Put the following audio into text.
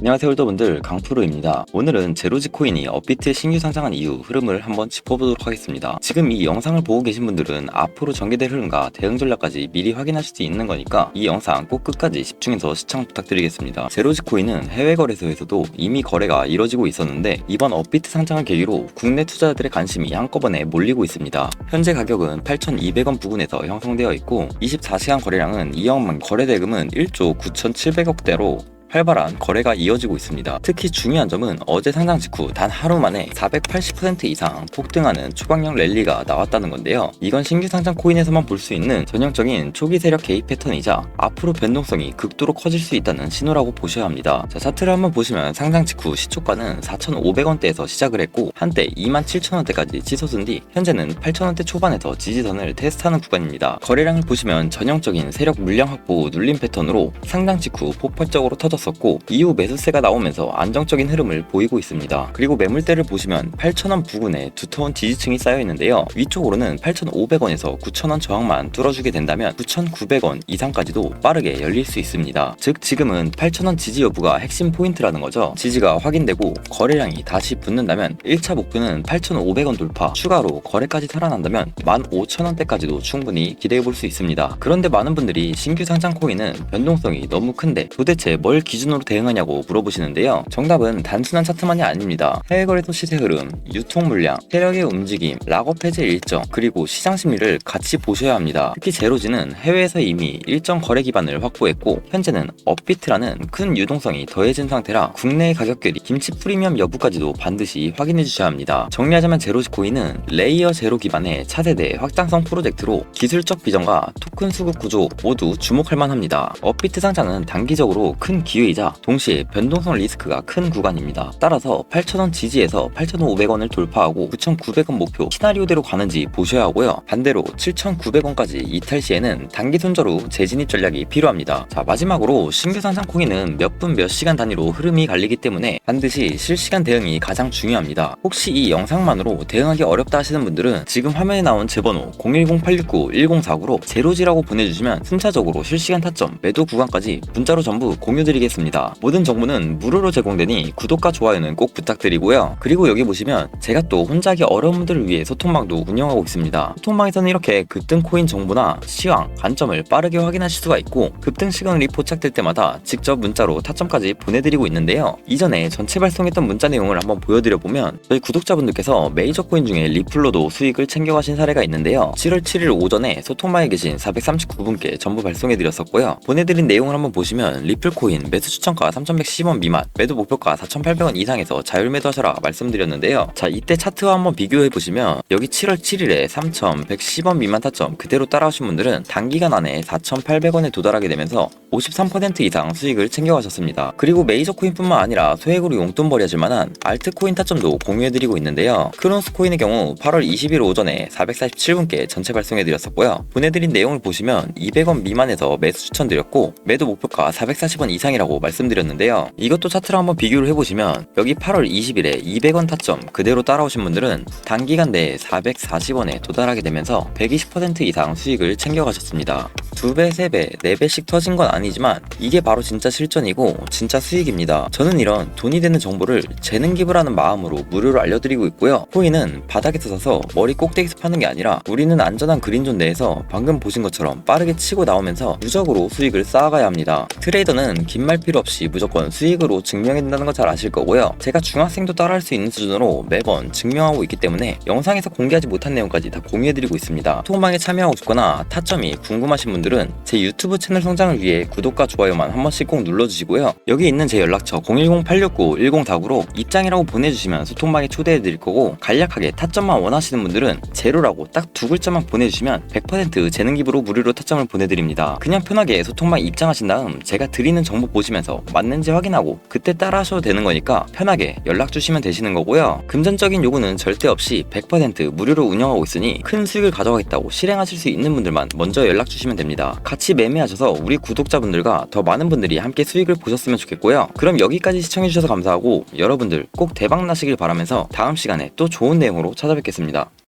안녕하세요 홀더분들 강프로입니다. 오늘은 제로지 코인이 업비트에 신규 상장한 이후 흐름을 한번 짚어보도록 하겠습니다. 지금 이 영상을 보고 계신 분들은 앞으로 전개될 흐름과 대응 전략까지 미리 확인하실 수 있는 거니까 이 영상 꼭 끝까지 집중해서 시청 부탁드리겠습니다. 제로지 코인은 해외 거래소에서도 이미 거래가 이뤄지고 있었는데 이번 업비트 상장을 계기로 국내 투자자들의 관심이 한꺼번에 몰리고 있습니다. 현재 가격은 8,200원 부근에서 형성되어 있고 24시간 거래량은 2억만 거래 대금은 1조 9,700억대로 활발한 거래가 이어지고 있습니다. 특히 중요한 점은 어제 상장 직후 단 하루 만에 480% 이상 폭등하는 초강력 랠리가 나왔다는 건데요. 이건 신규 상장 코인에서만 볼 수 있는 전형적인 초기 세력 개입 패턴이자 앞으로 변동성이 극도로 커질 수 있다는 신호라고 보셔야 합니다. 자, 차트를 한번 보시면 상장 직후 시초가는 4,500원대에서 시작을 했고 한때 27,000원대까지 치솟은 뒤 현재는 8,000원대 초반에서 지지선을 테스트하는 구간입니다. 거래량을 보시면 전형적인 세력 물량 확보 눌림 패턴으로 상장 직후 폭발적으로 터졌 었고 이후 매수세가 나오면서 안정적인 흐름을 보이고 있습니다. 그리고 매물대를 보시면 8,000원 부근에 두터운 지지층이 쌓여 있는데요. 위쪽으로는 8,500원에서 9,000원 저항만 뚫어주게 된다면 9,900원 이상까지도 빠르게 열릴 수 있습니다. 즉 지금은 8,000원 지지 여부가 핵심 포인트라는 거죠. 지지가 확인되고 거래량이 다시 붙는다면 1차 목표는 8,500원 돌파 추가로 거래까지 살아난다면 15,000원대까지도 충분히 기대해 볼 수 있습니다. 그런데 많은 분들이 신규 상장 코인은 변동성이 너무 큰데 도대체 뭘 기준으로 대응하냐고 물어보시는데요. 정답은 단순한 차트만이 아닙니다. 해외 거래소 시세 흐름, 유통 물량, 세력의 움직임, 락업 해제 일정, 그리고 시장 심리를 같이 보셔야 합니다. 특히 제로지는 해외에서 이미 일정 거래 기반을 확보했고 현재는 업비트라는 큰 유동성이 더해진 상태라 국내의 가격결이 김치 프리미엄 여부까지도 반드시 확인해 주셔야 합니다. 정리하자면 제로지 코인은 레이어 제로 기반의 차세대 확장성 프로젝트로 기술적 비전과 토큰 수급 구조 모두 주목할 만합니다. 업비트 상장은 단기적으로 큰 기회 기회이자 동시에 변동성 리스크가 큰 구간입니다. 따라서 8,000원 지지에서 8,500원을 돌파하고 9,900원 목표 시나리오대로 가는지 보셔야 하고요. 반대로 7,900원까지 이탈 시에는 단기 손절 후 재진입 전략이 필요합니다. 자 마지막으로 신규 상장 코인은 몇 분 몇 시간 단위로 흐름이 갈리기 때문에 반드시 실시간 대응이 가장 중요합니다. 혹시 이 영상만으로 대응하기 어렵다 하시는 분들은 지금 화면에 나온 제 번호 010-869-1049로 제로지라고 보내주시면 순차적으로 실시간 타점 매도 구간까지 문자로 전부 공유드리겠습니다. 하겠습니다. 모든 정보는 무료로 제공되니 구독과 좋아요는 꼭 부탁드리고요. 그리고 여기 보시면 제가 또 혼자 하기 어려운 분들을 위해 소통방도 운영하고 있습니다. 소통방에서는 이렇게 급등 코인 정보나 시황, 관점을 빠르게 확인하실 수가 있고 급등 시그널이 포착될 때마다 직접 문자로 타점까지 보내드리고 있는데요. 이전에 전체 발송했던 문자 내용을 한번 보여드려 보면 저희 구독자분들께서 메이저 코인 중에 리플로도 수익을 챙겨가신 사례가 있는데요. 7월 7일 오전에 소통방에 계신 439분께 전부 발송해드렸었고요. 보내드린 내용을 한번 보시면 리플 코인 매수 추천가 3,110원 미만, 매도 목표가 4,800원 이상에서 자율 매도하셔라 말씀드렸는데요. 자, 이때 차트와 한번 비교해 보시면 여기 7월 7일에 3,110원 미만 타점 그대로 따라오신 분들은 단기간 안에 4,800원에 도달하게 되면서 53% 이상 수익을 챙겨가셨습니다. 그리고 메이저 코인뿐만 아니라 소액으로 용돈 벌이 하실 만한 알트 코인 타점도 공유해드리고 있는데요. 크론스 코인의 경우 8월 20일 오전에 447분께 전체 발송해드렸었고요. 보내드린 내용을 보시면 200원 미만에서 매수 추천드렸고 매도 목표가 440원 이상이라 이라고 말씀드렸는데요. 이것도 차트를 한번 비교를 해보시면 여기 8월 20일에 200원 타점 그대로 따라오신 분들은 단기간 내에 440원에 도달하게 되면서 120% 이상 수익을 챙겨가셨습니다. 2배, 3배, 4배씩 터진 건 아니지만 이게 바로 진짜 실전이고 진짜 수익입니다. 저는 이런 돈이 되는 정보를 재능 기부라는 마음으로 무료로 알려드리고 있고요. 코인은 바닥에서 사서 머리 꼭대기에서 파는 게 아니라 우리는 안전한 그린존 내에서 방금 보신 것처럼 빠르게 치고 나오면서 누적으로 수익을 쌓아가야 합니다. 트레이더는 긴 말 필요 없이 무조건 수익으로 증명해야 된다는 거 잘 아실 거고요. 제가 중학생도 따라할 수 있는 수준으로 매번 증명하고 있기 때문에 영상에서 공개하지 못한 내용까지 다 공유해드리고 있습니다. 토방에 참여하고 싶거나 타점이 궁금하신 분들 은 제 유튜브 채널 성장을 위해 구독과 좋아요만 한 번씩 꼭 눌러주시고요. 여기 있는 제 연락처 010-869-1049로 입장이라고 보내주시면 소통방에 초대해드릴 거고 간략하게 타점만 원하시는 분들은 제로라고 딱 두 글자만 보내주시면 100% 재능 기부로 무료로 타점을 보내드립니다. 그냥 편하게 소통방 입장하신 다음 제가 드리는 정보 보시면서 맞는지 확인하고 그때 따라 하셔도 되는 거니까 편하게 연락 주시면 되시는 거고요. 금전적인 요구는 절대 없이 100% 무료로 운영하고 있으니 큰 수익을 가져가겠다고 실행하실 수 있는 분들만 먼저 연락 주시면 됩 니다. 같이 매매하셔서 우리 구독자분들과 더 많은 분들이 함께 수익을 보셨으면 좋겠고요. 그럼 여기까지 시청해주셔서 감사하고 여러분들 꼭 대박 나시길 바라면서 다음 시간에 또 좋은 내용으로 찾아뵙겠습니다.